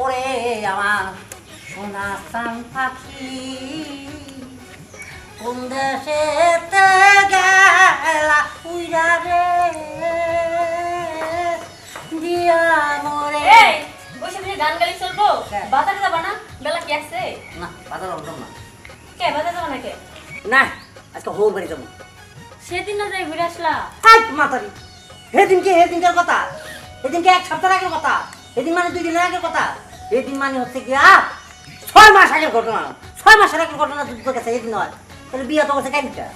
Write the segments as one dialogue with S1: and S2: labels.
S1: ওরে আমার সোনা সান পাখি। কোন দেশে গেলা উইরা রে? দিয়া মরে।
S2: বসে বসে গান গালি চলবো। বাজারে যাবা না? বেলা কি আছে?
S1: না বাজার অন্তর না।
S2: কে বাজারে যাবা না কে
S1: না আজকে হোক বাড়ি যাব।
S2: সেদিন না যাই ঘুরে আসলা।
S1: হাই মাতারি। সেদিনকে সেদিনকার কথা? সেদিনকে এক সপ্তাহ আগের কথা? সেদিন মানে দুই দিনের আগের কথা? সেদিন মানে হচ্ছে কি আ ছয় মাস আগের ঘটনা। ছয় মাসের আগের ঘটনা যদি তোর কাছে এদিন হয় তাহলে বিয়ে তো কাছে কেনটা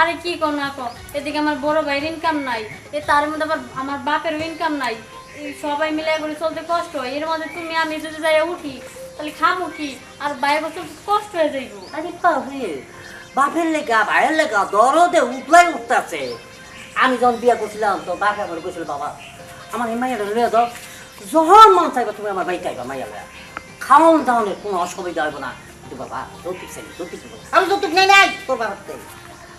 S2: আরে কি কর না কর এদিকে আমার বড় ভাইয়ের ইনকাম নাই। এ তার মধ্যে আবার আমার বাপের ইনকাম নাই। এই সবাই মিলে করে চলতে কষ্ট হয়। এর মধ্যে তুমি আমি যদি যাই উঠি তাহলে খামু কি? আর বাইরে বছর কষ্ট হয়ে যাইব।
S1: আরে বাপরে! বাপের লেগা ভাইয়ের লেগা দরদে উঠলাই উঠতেছে। আমি যখন বিয়ে করছিলাম তো বাপে আমার বলছিল বাবা। আমার এই মাইয়াটা লিয়ে দাও। যখন মন চাইবা তুমি আমার বাড়িতে আইবা মাইয়া লয়া। খাওয়ান দাওয়ানের কোনো অসুবিধা হবে না। কিন্তু বাবা যৌতুক চাই যৌতুক দিব। আমি যৌতুক নেই নাই তোর বাবার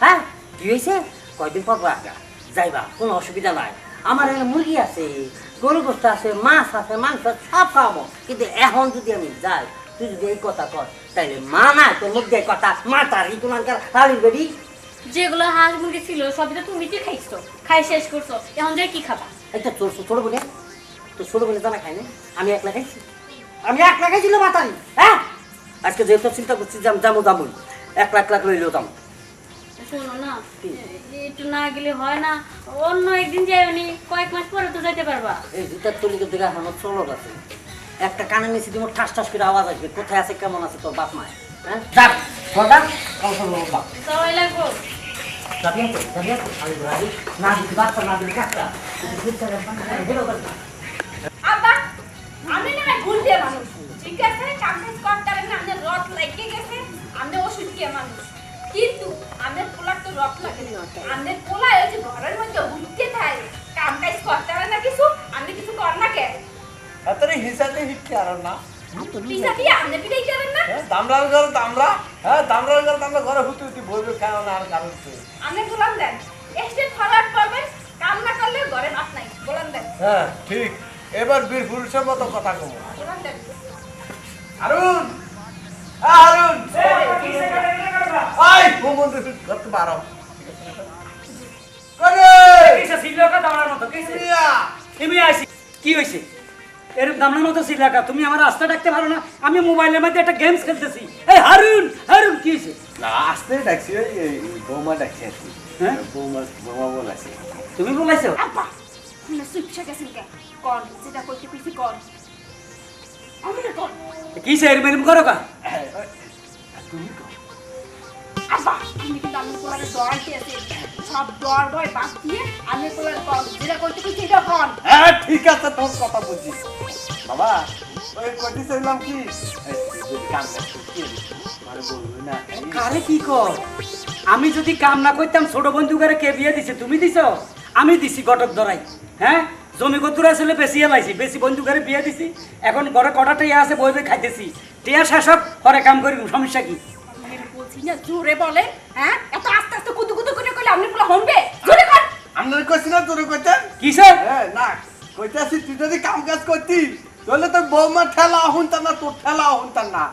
S1: হ্যাঁ কি হয়েছে? কয়দিন পর যাইবা কোনো অসুবিধা নাই। আমার এখানে মুরগি আছে গরু গোস্ত আছে মাছ আছে মাংস সব খাওয়াবো। কিন্তু এখন যদি আমি যাই তুই যদি এই কথা কর তাইলে মা না তোর মুখ দিয়ে কথা। মা তার ই তোমার হালির বেরি
S2: যেগুলো হাঁস মুরগি ছিল সবই তো তুমি তো খাইছো। খাই শেষ করছ। এখন যে কি খাবা?
S1: এটা তোর ছোট বোনে তোর ছোট বোনে জানা খাই না আমি একলা খাইছি। আমি একলা খাইছিল মাতারি হ্যাঁ? আজকে যেহেতু চিন্তা করছি যে যাব যাব এক লাখ লাখ লইলেও যাব
S2: শোনো না একটু না গেলে হয় না অন্য একদিন যাইনি কয়েক মাস পরে তো যাইতে পারবা।
S1: এই জুতার তলিকে দিকে আমার আছে। একটা কানে নিচে দিব ঠাস ঠাস করে আওয়াজ আসবে কোথায় আছে কেমন আছে তোর বাপ মায় হ্যাঁ? যাক কটা কৌশল বাপ।
S2: সবাই লাগবো?
S1: তো তো বলি
S3: ঠিক আছে কাম কাজ করতে পারেন আমাদের রথ লাগে গেছে। আমাদের ওষুধ দিয়ে মানুষ। কিন্তু আমাদের পোলার তো রথ লাগে না। আমাদের পোলা যে ঘরের মধ্যে ঘুরতে থাকে কাম কাজ করতে পারে না কিছু আমি কিছু কর না কে?
S4: তাড়াতাড়ি হিসাবে হিটকে আর না।
S3: পিসা দিয়ে আমাদের পিটাই যাবেন না।
S4: হ্যাঁ, দামরার ঘর দামরা। হ্যাঁ দামরার ঘর দামরা ঘরে হুতি হুতি বলবে কেন না আর কারণ
S3: আমি গোলাম দেন এস্টেট ফরওয়ার্ড করবেন কাম না করলে ঘরে ভাত নাই গোলাম দেন।
S4: হ্যাঁ ঠিক। এবার বীর পুরুষের মতো কথা কম।
S3: গোলাম দেন।
S5: সিলেকা দামড়ার মতো? তুমি কি হইছে? এরকম দামড়ার মতো সিলেকা তুমি আমার রাস্তা ডাকতে পারো না। আমি মোবাইলের মধ্যে একটা গেমস খেলতেছি। এই হারুন! হারুন কি হইছে?
S4: না আসতে ডাকছি বৌমা ডাকছি আর কি।
S5: হ্যাঁ?
S4: বৌমা বৌমা বলাছি
S5: তুমি বলাইছো?
S3: আব্বা আপনি সুইপসা গেছেন কে কোন যেটা কইতে কইছি কোন আমি না কোন
S5: কিসে এরম এরম করো কা
S3: আব্বা আমি আছি সব বাদ দিয়ে যেটা
S4: হ্যাঁ ঠিক আছে তোর কথা বাবা ওই কটি চাইলাম কি? কাম না
S5: কি কর? আমি যদি কাম না করতাম ছোট বন্ধু করে কে বিয়ে দিছে তুমি দিছো? আমি দিছি গটক ধরাই হ্যাঁ? জমি কতুর আসলে বেশি এলাইছি বেশি বন্ধু করে বিয়ে দিছি এখন ঘরে কটা টিয়া আছে বই বই খাইতেছি। টিয়া শাসক ঘরে কাম করি সমস্যা কি?
S3: বলছি জোরে বলে হ্যাঁ? এত আস্তে আস্তে কুদু করে কইলে আপনি পোলা হমবে জোরে কর।
S4: আপনার কইছি না তোর হ্যাঁ না কইতাছি তুই যদি কাম কাজ করতি তাহলে তোর বৌমা ঠেলা না তোর ঠেলা না।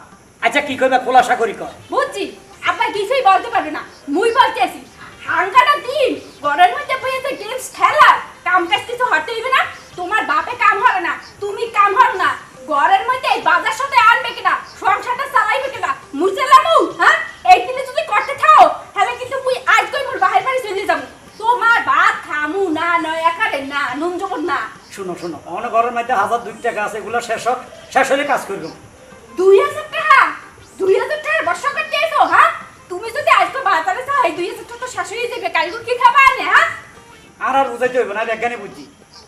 S5: আচ্ছা কি করবে খোলাসা করি কর।
S3: বুঝছি আব্বা কিছুই বলতে পারবে না। মুই বলতে আছি হাঙ্গাটা দিন। ঘরের মধ্যে বইয়েছে গেমস খেলা। কাম কাজ কিছু হতে হইবে না। তোমার বাপে কাম হবে না। তুমি কাম হল না। ঘরের মধ্যে এই বাজার সাথে আনবে কিনা? সংসারটা চালাইবে কিনা? মুই চালামু হ্যাঁ? এই দিনে যদি করতে থাও তাহলে কিন্তু মুই আজ কই মোর বাহির বাড়ি চলে যাব। তোমার ভাত খামু না নয় একারে না নুন জবর না।
S5: শুনো শুনো আমার ঘরের মধ্যে হাজার দুই টাকা আছে এগুলো শেষ হোক শেষ হলে কাজ করব।
S3: দুই হাজার টাকা? দুই হাজার টাকা বর্ষা করতে এসো হ্যাঁ? তুমি যদি আজকে বাজারে যাও এই দুই হাজার টাকা তো শেষ হয়ে কালকে কি খাবা আনে হ্যাঁ
S5: আর আর বুঝাইতে হইবে না বিজ্ঞানী বুঝছি।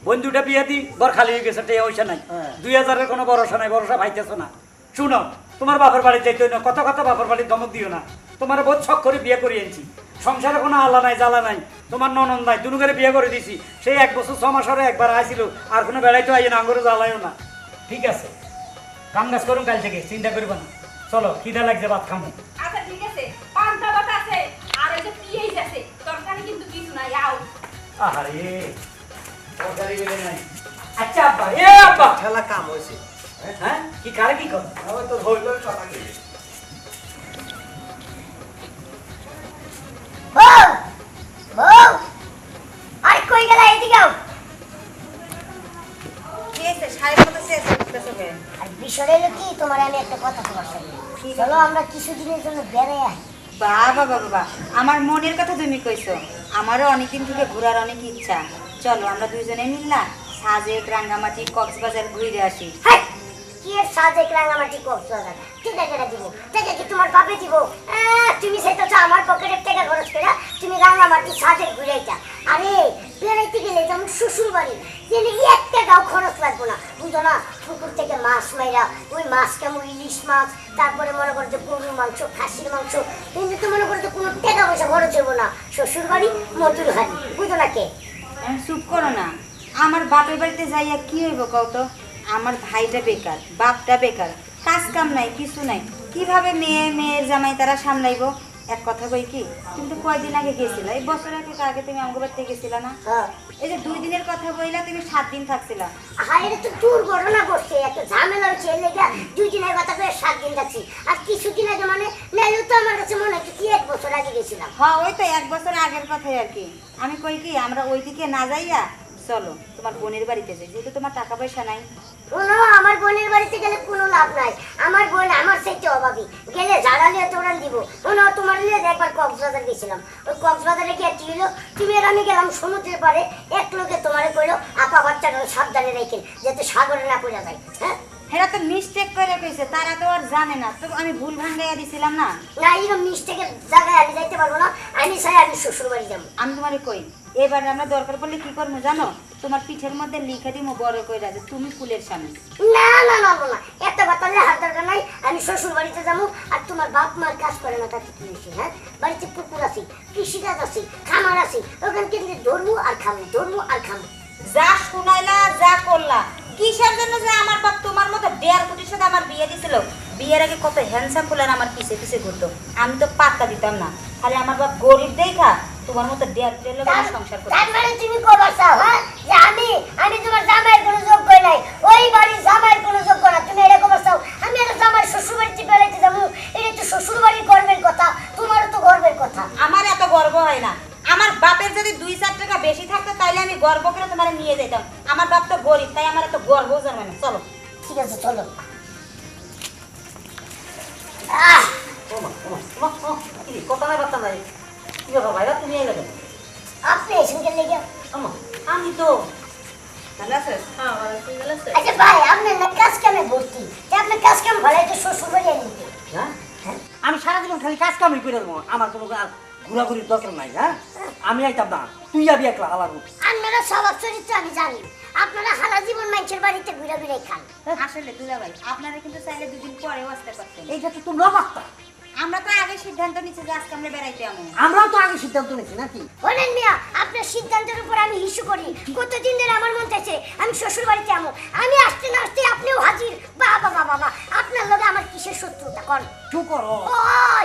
S5: বন্ধুটা বিয়ে দি ঘর খালি হয়ে গেছে টেয়া পয়সা নাই।
S4: হ্যাঁ।
S5: দুই হাজারের কোনো ভরসা নাই ভরসা ভাইতেছো না। শুনো তোমার বাপের বাড়ি যাইতে না কত কত বাপের বাড়ির ধমক দিও না। তোমার বহুত শখ করে বিয়ে করে এনেছি সংসারে কোনো আল্লাহ নাই জ্বালা নাই। তোমার ননদ নাই দুনু করে বিয়ে করে দিছি। সেই এক বছর ছ মাস একবার আইছিল আর কোনো বেড়াইতে আই না আঙ্গুরে জ্বালাইও না। ঠিক আছে। কাম কাজ করুন কাল থেকে চিন্তা করবে না। চলো খিদা লাগছে ভাত খামো। আহারে তরকারি বেলে নাই। আচ্ছা আব্বা এ আব্বা।
S4: ঠেলা কাম হয়েছে।
S5: হ্যাঁ কি কারে?
S4: কথা
S6: বিষয় হলো তোমার আমি একটা কথা তোমার চলো আমরা কিছুদিনের জন্য বেড়ে আই
S7: বাবা বাবা আমার মনের কথা তুমি কইছো। আমারও অনেকদিন থেকে ঘোরার অনেক ইচ্ছা। চলো, আমরা দুইজনে মিললাম সাজেক, রাঙ্গামাটি, কক্সবাজার ঘুরে আসি।
S6: হাই! কি এর সাজে রাঙামাটি কক্সবাজার? ঠিক আছে দিব। ঠিক আছে তোমার বাপে তুমি সেটা তো আমার পকেটের টাকা খরচ করে তুমি রাঙামাটি সাজে ঘুরাইতা আরে, বেড়াইতে গেলে যেমন শ্বশুর বাড়ি খরচ লাগবো না। বুঝো না, পুকুর থেকে মাছ মাইরা, ওই মাছ কেমন ইলিশ মাছ, তারপরে মনে করো যে গরুর মাংস, খাসির মাংস কিন্তু তো মনে করো যে কোনো টাকা পয়সা খরচ হব না। শ্বশুর বাড়ি মধুর হাড়ি। বুঝো না কে?
S7: চুপ করো না। আমার বাপের বাড়িতে যাইয়া কি হইব কও তো? আমার ভাইটা বেকার বাপটা বেকার কাজ কাম নাই কিছু নাই। কীভাবে মেয়ে মেয়ের জামাই তারা সামলাইবো? এক কথা কই কি কিন্তু কয়দিন আগে গেছিলা এই বছর আগে আগে তুমি আমাকে থেকে গেছিলা না?
S6: হ্যাঁ।
S7: এই যে দুই দিনের কথা বইলা তুমি সাত দিন থাকছিলা।
S6: হাইরে তো দুর্ঘটনা ঘটছে একটা ঝামেলা হচ্ছে এর লেগে দুই দিনের কথা করে সাত দিন যাচ্ছি। আর কিছুদিন আগে মানে নাইলেও তো আমার কাছে মনে হচ্ছে কি এক বছর আগে গেছিলাম।
S7: হ্যাঁ ওই তো এক বছর আগের কথাই আর কি। আমি কই কি আমরা ওইদিকে না যাইয়া চলো, তোমার বোনের বাড়িতে যাই, যেহেতু তোমার টাকা পয়সা নাই।
S6: কোনো আমার বোনের বাড়িতে গেলে কোনো লাভ নাই। আমার বোন, আমার সেই অভাবী গেলে ঝাড়া নিয়ে তোরা দিব। কোনো তোমার নিয়ে একবার কক্সবাজার গেছিলাম। ওই কক্সবাজারে গিয়ে কি হলো? তুমি আর আমি গেলাম সমুদ্রের পারে এক লোকে তোমারে কইলো, আপা বাচ্চাটা সাবধানে রেখেন যাতে সাগরে না পড়ে যায়। হ্যাঁ?
S7: হেরা তো মিস্টেক করে কইছে তারা তো আর জানে না। তো আমি ভুল ভাঙ্গাইয়া দিছিলাম না?
S6: না এরকম মিস্টেকের জায়গায় আমি যাইতে পারব না। আমি চাই আমি শ্বশুর বাড়ি যাব।
S7: আমি তোমারে কই এবার আমরা দরকার পড়লে কি করব জানো? তোমার পিঠের মধ্যে লিখে দিমো বড় কইরা যে তুমি ফুলের স্বামী।
S6: না না না না একটা কথা হাত দরকার নাই। আমি শ্বশুর বাড়িতে যাব আর তোমার বাপ মার কাজ করে না তাতে কি হয়েছে হ্যাঁ? বাড়িতে পুকুর আছে কৃষিকাজ আছে খামার আছে ওখান থেকে ধরবো আর খাব ধরবো আর খাব।
S7: যা শুনাইলা যা করলা কিসের জন্য যে আমার বাপ তোমার মতো দেড় কোটির সাথে আমার বিয়ে দিছিল? বিয়ের আগে কত হ্যান্ডসাম ফুলেন আমার পিছে পিছে ঘুরতো। আমি তো পাত্তা দিতাম না। খালি আমার বাপ গরিব দেখা তোমার মতো দেড় কোটির লোক সংসার করতো।
S6: তার মানে তুমি কবার চাও হ্যাঁ? যে আমি আমি তোমার জামাইয়ের কোনো যোগ্য নাই। ওই বাড়ির জামাইয়ের কোনো যোগ্য না। তুমি কবার চাও আমি একটা জামাই শ্বশুর বাড়িতে বেড়াইতে যাব। এটা তো শ্বশুর বাড়ির গর্বের কথা। তোমারও তো গর্বের কথা।
S7: আমার এত গর্ব হয় না। আমার বাপের যদি দুই চার টাকা বেশি থাকতো তাইলে আমি গর্ব করে তোমার নিয়ে যেতাম আমার বাপ তো গরিব তাই আমার এত গর্ব জন্মে না চলো।
S6: ঠিক আছে চলো।
S1: কথা নাই বার্তা নাই কি ব্যাপার ভাইরা তুমি এই লাগে
S6: আপনি এসে
S1: আমি তো।
S2: হ্যাঁ।
S6: আচ্ছা ভাই আপনি না কাজ কামে ভর্তি। যে আপনার কাজ কাম ভালো একটু শ্বশুর বাড়ি নিতে
S1: হ্যাঁ? আমি সারা জীবন খালি কাজ কামই করে দেবো আমার কোনো আর ঘোরাঘুরির দরকার নাই হ্যাঁ? আমি আইতাম না তুই যাবি একলা হালার
S6: আপনারা স্বভাব চরিত্র আমি জানি। আপনারা সারা জীবন মানুষের বাড়িতে ঘুরে ঘুরে খান।
S7: আসলে দুলা ভাই আপনারা কিন্তু চাইলে দুদিন পরেও আসতে পারতেন।
S1: এইটা তো তোমরা বার্তা
S7: আমরা তো আগে সিদ্ধান্ত নিচ্ছি যে আজকে আমরা বেড়াইতে আমো
S1: আমরাও তো আগে সিদ্ধান্ত নিয়েছি নাকি?
S6: বলেন মিয়া আপনার সিদ্ধান্তের উপর আমি হিসু করি। কতদিন ধরে আমার মন চাইছে আমি শ্বশুর বাড়িতে আমো আমি আসতে না আসতে আপনিও হাজির। বাবা বাবা বাবা আপনার লগে আমার কিসের শত্রুতা কর
S1: চুপ করো।
S6: ও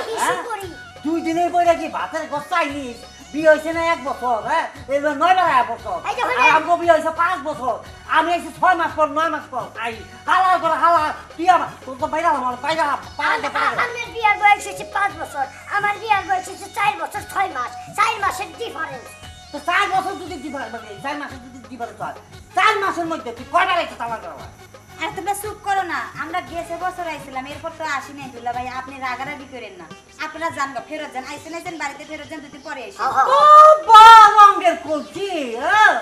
S6: হিসু
S1: হ্যাঁ?
S6: করি।
S1: দুই দিনের পরে কি ভাতের গোস চাইলিস বিয়ে হয়েছে না এক বছর হ্যাঁ? এবার নয় বেলা এক বছর।
S6: হলে-
S1: আমগো বিয়ে হয়েছে পাঁচ বছর। আমি এসে ছয় মাস পর নয় মাস পর। আই হালার করে হালা তুই আমার তোর তো বাইরে আমার বাইরে
S6: আপনার বিয়ার বয়স হচ্ছে পাঁচ বছর। আমার বিয়ার বয়স হচ্ছে চার বছর ছয় মাস। চার মাসের ডিফারেন্স
S1: তো চার বছর যদি দিবার মানে চার মাসের যদি দিবার হয় চার মাসের মধ্যে তুই কয়টা রেখে তালা করা
S7: আর তোমরা চুপ করো না আমরা গেছে বছর আইছিলাম এরপর তো আসি নাই দুলা ভাই আপনি রাগারাগি করেন না। আপনারা যান গা ফেরত যান আইসেন আইসেন বাড়িতে ফেরত যান দুদিন পরে এসে।
S1: ও রঙের কলছি হ্যাঁ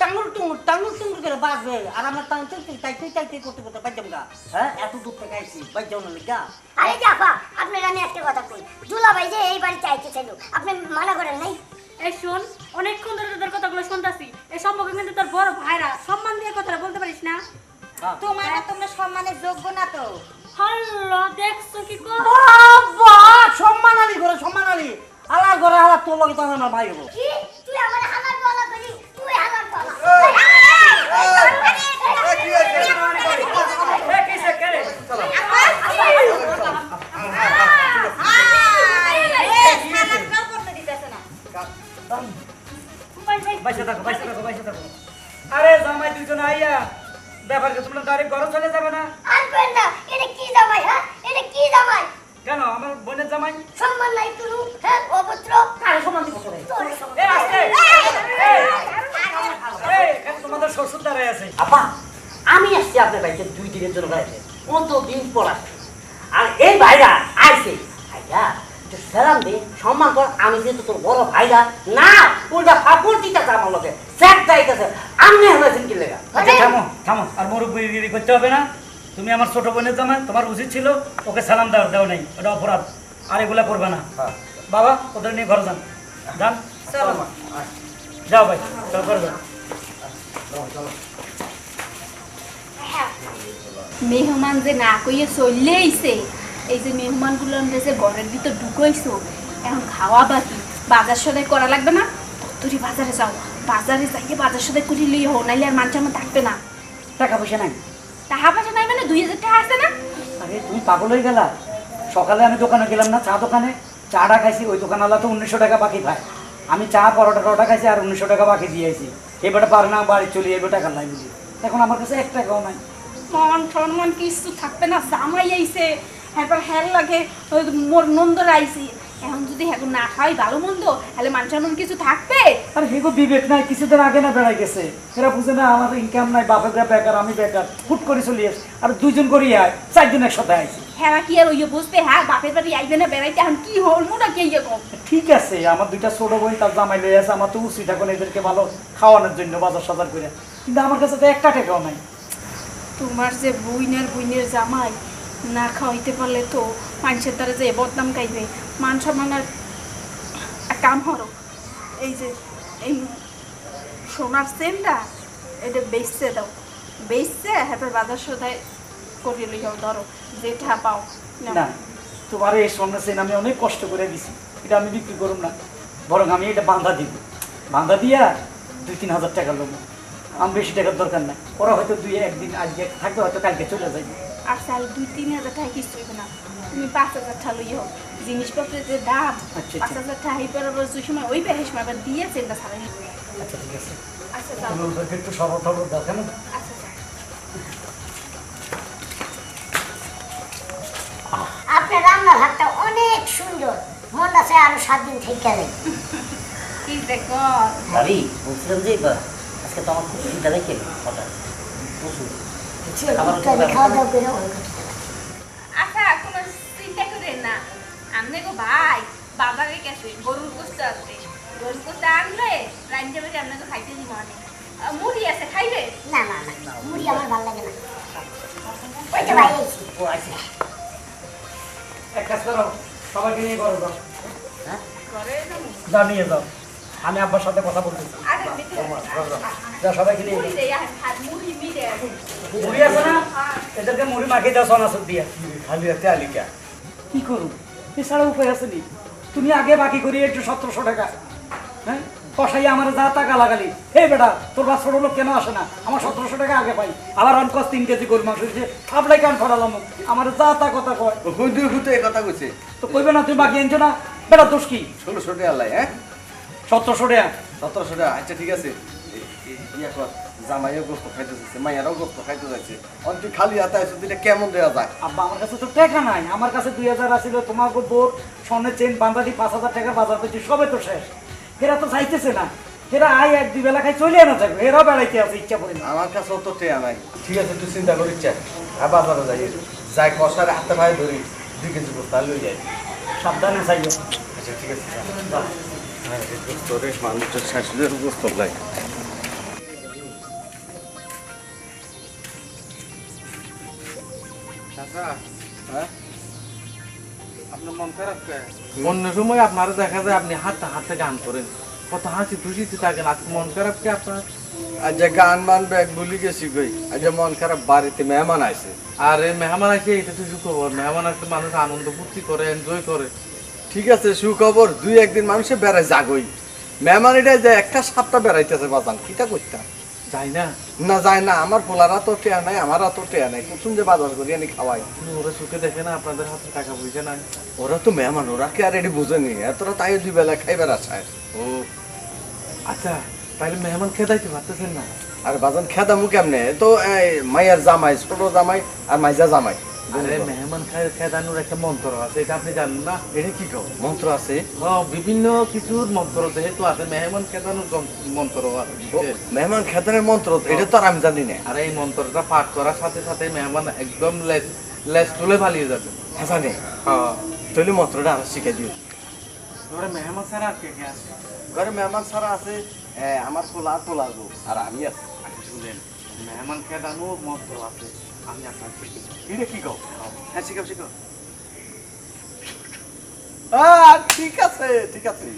S1: টাঙ্গুর টুঙ্গুর টাঙ্গুর টুঙ্গুর করে বাজবে আর আমরা টাং টাই টাই টাই করতে করতে বাজ্যাম গা। হ্যাঁ এত দূর থেকে আইছি বাজ্যাম না লিখা
S6: আরে জাফা আপনার আমি একটা কথা কই দুলাভাই যে এই বাড়িতে আইতে চাইল আপনি মানা করেন নাই?
S2: এই শোন অনেকক্ষণ ধরে তোদের কথাগুলো শুনতাছি। এই সম্পর্কে কিন্তু তোর বড় ভাইরা সম্মান দিয়ে কথাটা বলতে পারিস না।
S1: হ্যাঁ।
S7: তোমার তোমরা সম্মানের যোগ্য না তো।
S2: হল্লো দেখছ কি কর
S1: বাবা সম্মান আলি ঘরে সম্মান আলি আলার ঘরে আলার তোর লগে তো আমার ভাই হব।
S6: কি? তুই আমার হালার বলা করি তুই হালার বলা
S1: দিনের জন্য বেড়াইছে কত দিন পর আর এই ভাইরা আইছে। ভাইয়া একটু সালাম দে সম্মান কর আমি যেহেতু তোর বড় ভাইরা না উল্টা ফাপড় দিতেছে আমার লোকে স্যাক যাইতেছে। আমি হয়েছেন কি লেগা?
S5: আচ্ছা থামো থামো। আর মুরব্বীগিরি করতে হবে না। তুমি আমার ছোট বোনের জামাই তোমার উচিত ছিল ওকে সালাম দেওয়ার দেওয়া নেই। ওটা অপরাধ। আর এগুলা করবে না। বাবা ওদের নিয়ে ঘরে যান। যান। যাও ভাই চল ঘরে যান।
S3: মেহমান যে না কইয়ে চললে আইছে এই যে মেহমানগুলো যে ঘরের ভিতর ঢুকাইছো এখন খাওয়া বাকি বাজার সদাই করা লাগবে না? তুই বাজারে যাও বাজারে যাইয়ে বাজার সদাই করে লিয়ে হো নাইলে আর মানুষ আমার থাকবে না।
S1: টাকা পয়সা নাই।
S3: টাকা পয়সা নাই মানে দুই হাজার টাকা আছে না?
S5: আরে তুমি পাগল হয়ে গেলা। সকালে আমি দোকানে গেলাম না চা দোকানে। চাটা খাইছি ওই দোকানওয়ালা তো উনিশশো টাকা বাকি পায় আমি চা পরোটা টরোটা খাইছি আর উনিশশো টাকা বাকি দিয়েছি এবারে পারে না বাড়ি চলে যাবে টাকা নাই বুঝি। এখন আমার কাছে এক টাকাও নাই।
S3: মন সম্মান কিছু থাকবে না, জামাই আইছে, এরপর হ্যার লাগে মোর নন্দর আইছি। এখন যদি এখন না খাই ভালো মন্দ তাহলে মানুষ এমন কিছু থাকবে?
S5: আর হেগো বিবেক নাই কিছুদিন আগে না বেড়াই গেছে। এরা বুঝে না আমার ইনকাম নাই বাপের বেকার আমি বেকার হুট করে চলে আসি। আর দুইজন করি আয় চারজন একসাথে আইছি।
S3: হ্যাঁ কি আর ওই বুঝবে হ্যাঁ বাপের বাড়ি আইবে না বেড়াইতে এখন কি হল মোটা কে ইয়ে
S5: ঠিক আছে আমার দুইটা ছোট বোন তার জামাই লয়ে আছে আমার তো উচিত এখন এদেরকে ভালো খাওয়ানোর জন্য বাজার সাজার করে। কিন্তু আমার কাছে তো একটা টাকাও নাই।
S3: তোমার যে বইনের বইনের জামাই না খাওয়াইতে পারলে তো মানুষের দ্বারা যে বদনাম গাইবে মান সম্মান আর এক কাম হরো এই যে এই সোনার সেনটা এটা বেচতে দাও। বেচতে হ্যাঁ বাজার সদায় করিয়ে লইয়াও ধরো যেটা পাও।
S5: না তোমার এই স্বর্ণ সেন আমি অনেক কষ্ট করে দিছি এটা আমি বিক্রি করুম না। বরং আমি এটা বাঁধা দিব। বাঁধা দিয়া দুই তিন হাজার টাকা লোক আমার বেশি টাকার দরকার নাই। ওরা হয়তো দুই একদিন আজকে থাকবে হয়তো কালকে চলে যাবে
S3: আর তাহলে দুই তিন হাজার টাকা কিছু না। তুমি পাঁচ হাজার টাকা লইও জিনিসপত্রের যে দাম
S5: আচ্ছা,
S3: পাঁচ হাজার হিপের আবার দুই সময় ওই বেহে সময় আবার দিয়েছে এটা সারা
S5: আচ্ছা ঠিক আছে।
S3: আচ্ছা যাও।
S5: একটু সরল টরল দাও
S3: আচ্ছা
S6: আপনার রান্নার হাতটা অনেক সুন্দর। মনটা চায় আরও সাত দিন থেকে যাবে
S3: কি দেখো
S1: ভাবি বলছিলাম যে আজকে তো আমার খুব চিন্তা রেখে হঠাৎ। প্রচুর।
S6: খাওয়া দাওয়া করে
S3: গরুর গোস্ত আছে। গরুর গোস্ত আনলে রাইন যাবে আপনাকে খাইতে দিব অনেক মুড়ি আছে খাইবে?
S6: না না না মুড়ি আমার ভালো লাগে না। ওই তো ভাই।
S1: ও আছে
S5: এক কাজ করো সবাইকে নিয়ে ঘরে
S1: হ্যাঁ?
S5: নিয়ে যাও। আমি আব্বার সাথে কথা বলতেছি। সবাইকে নিয়ে
S3: মুড়ি
S5: আছে না? এদেরকে মুড়ি মাখিয়ে দাও সনাসুর দিয়ে।
S4: খালি হাতে আলিকা।
S5: কি করুন এছাড়া উপায় আছে নি? তুমি আগে বাকি করি একটু সতেরোশো টাকা। হ্যাঁ? কষাই আমার যা টাকা লাগালি। হে বেটা তোর বা ছোট লোক কেন আসে না? আমার সতেরোশো টাকা আগে পাই। আবার অনকস তিন কেজি গরু মাংস দিচ্ছে আপলাই কান ফড়ালাম আমার যা তা কথা কয়।
S4: হুদু হুদু এই কথা কইছে।
S5: তো কইবে না তুই বাকি আনছো না? বেটা দোষ কি?
S4: ষোলোশো টাকা লাই হ্যাঁ?
S5: সতেরোশো টাকা।
S4: সতেরোশো টাকা আচ্ছা ঠিক আছে। ইয়া কর। জামাইও গোস্ত খাইতে যাচ্ছে মাইয়ারাও গোস্ত খাইতে যাচ্ছে। অন তুই খালি হাতে আসো দিলে কেমন দেওয়া যায়?
S5: আব্বা আমার কাছে তো টাকা নাই। আমার কাছে দুই হাজার আসিল তোমার বোর স্বর্ণের চেন বান্দাদি পাঁচ হাজার টাকার বাজার পেয়েছি সবে তো শেষ। এরা তো চাইতেছে না। এরা আয় এক দুই বেলা খাই চলে না থাকবে এরাও বেড়াইতে আছে ইচ্ছা করে না।
S4: আমার কাছে অত টেয়া নাই। ঠিক আছে তুই চিন্তা করিস চা। আর বাজারে যাই। যাই কষার হাতে ভাই ধরি দুই কেজি আর লই যাই
S5: সাবধানে চাইও
S4: আচ্ছা ঠিক আছে হ্যাঁ, মানুষের শাশুড়ির গোস্ত লাই
S8: অন্য সময় আপনারা দেখা যায় আপনি হাতে হাতে গান করেন। কত হাসি খুশিতে থাকেন। আজকে মন খারাপ কে আপনার?
S4: আজ গান মান ব্যাগ ভুলি গেছি গই আজ মন খারাপ বাড়িতে মেহমান আছে
S8: আর মেহমান এটা তো সুখবর। মেহমান আসলে মানুষ আনন্দ ফুর্তি করে এনজয় করে।
S4: ঠিক আছে সুখবর। দুই একদিন মানুষে বেড়ায় যাগই মেহমান এটা যে একটা সাতটা বেড়াইতেছে বাজান কিটা করতাম
S8: না।
S4: না যায় না আমার পোলারা তো টেয়া নাই আমারও তো টেয়া নাই। কুসুম যে বাজার করি খাওয়াই।
S8: ওরা সুখে দেখে না আপনাদের হাতে টাকা
S4: ওরা তো মেহমান ওরা কে আর এটি বুঝেনি এতটা তাই দুই বেলা খাইবার আশায়
S8: ও। আচ্ছা তাহলে মেহমান খেদাইতে পারতেছেন না?
S4: আর বাজান খেদামু কেমনে? এ তো মাইয়ার জামাই ছোট জামাই আর মাইজা জামাই।
S8: আরে মেহমান খেদানোর একটা মন্ত্র আছে এটা আপনি জানেন না?
S4: এটা কি কও মন্ত্র আছে?
S8: হ্যাঁ, বিভিন্ন কিছুর মন্ত্র যেহেতু আছে মেহমান খেদানোর মন্ত্র আছে।
S4: মেহমান খেতানের মন্ত্র এটা তো আর আমি জানি না।
S8: আর এই মন্ত্রটা পাঠ করার সাথে সাথে মেহমান একদম লেজ লেজ তুলে পালিয়ে যাবে।
S4: হ্যাঁ জানি।
S8: হ্যাঁ।
S4: তাহলে মন্ত্রটা আর শিখাই দিও।
S8: ঘরে মেহমান ছাড়া আর কে আছে?
S4: ঘরে মেহমান ছাড়া আছে এ, আমার পোলা পোলা আর আমি আছি।
S8: শুনেন মেহমান খেদানোর মন্ত্র আছে। আমি আপনার
S4: এটা কি কও
S8: হ্যাঁ শিখাও শিখাও
S4: ঠিক আছে ঠিক আছে।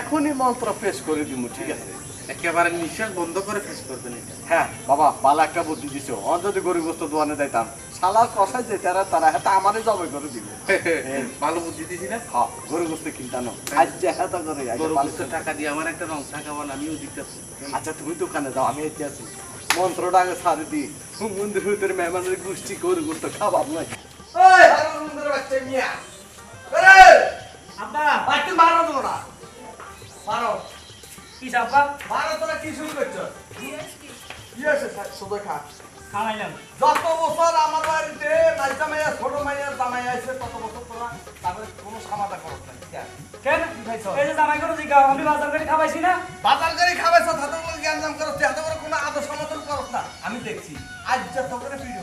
S4: এখনই মন্ত্র পেশ করে দিব ঠিক আছে।
S8: একেবারে নিঃশ্বাস বন্ধ করে ফেস করবেন
S4: হ্যাঁ বাবা ভালো একটা বুদ্ধি দিছো। অন যদি গরিব বস্তু দোয়ানে দিতাম শালার কষাই যে তারা তারা হ্যাঁ আমারই জবাই করে দিবে।
S8: ভালো বুদ্ধি দিছি না?
S4: হ্যাঁ গরিব বস্তু কিনতানো। আজ যে হ্যাঁ করে
S8: টাকা দিয়ে আমার একটা রং খাওয়ান আমিও দিতেছি
S4: আচ্ছা তুমি দোকানে যাও আমি এতে আছি। মন্ত্রটা আগে সারি দি মন্দির ভিতরে মেহমানের গোষ্ঠী করে করতে খাবার নাই
S5: কি
S4: শুরু করছ? কি আছে শুধু খা। যত বছর আমার বাড়িতে নাইজা মাইয়া ছোট মাইয়া জামাই আছে তত বছর তোরা তাদের কোনো সামাদা খরচ নাই। ঠিক আছে?
S5: কেন?
S4: কি খাইছ?
S5: এই যে জামাই করে জিগাও আমি বাজার করে খাওয়াইছি না?
S4: বাজার করে খাবাইছ তাতে কোনো জ্ঞানজাম করছ তাতে করে কোনো আদর সমর্থন করছ না। আমি দেখছি আজ যত করে ভিডিও